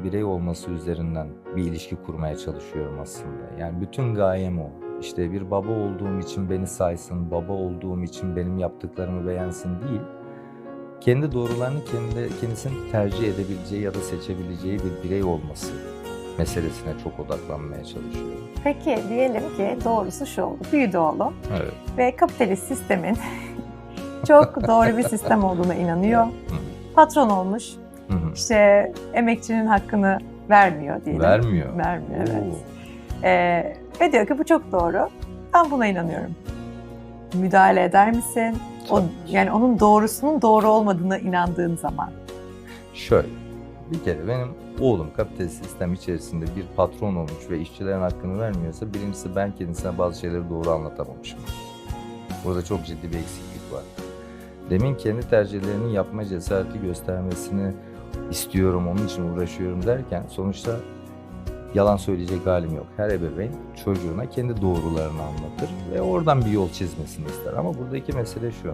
bir birey olması üzerinden bir ilişki kurmaya çalışıyorum aslında. Yani bütün gayem o. İşte bir baba olduğum için beni saysın, baba olduğum için benim yaptıklarımı beğensin değil. Kendi doğrularını kendi, kendisinin tercih edebileceği ya da seçebileceği bir birey olması meselesine çok odaklanmaya çalışıyorum. Peki diyelim ki doğrusu şu oldu. Büyüdü oğlum Evet. ve kapitalist sistemin çok doğru bir sistem olduğuna inanıyor. Patron olmuş. Hı hı. İşte emekçinin hakkını vermiyor diyelim. Vermiyor. Vermiyor evet. Oo. Ee, ve diyor ki bu çok doğru. Ben buna inanıyorum. Müdahale eder misin? O, yani onun doğrusunun doğru olmadığına inandığın zaman. Şöyle, bir kere benim oğlum kapitalist sistem içerisinde bir patron olmuş ve işçilerin hakkını vermiyorsa birincisi ben kendisine bazı şeyleri doğru anlatamamışım. Burada çok ciddi bir eksiklik var. Demin kendi tercihlerini yapma cesareti göstermesini istiyorum, onun için uğraşıyorum derken sonuçta yalan söyleyecek halim yok. Her ebeveyn çocuğuna kendi doğrularını anlatır ve oradan bir yol çizmesini ister. Ama buradaki mesele şu.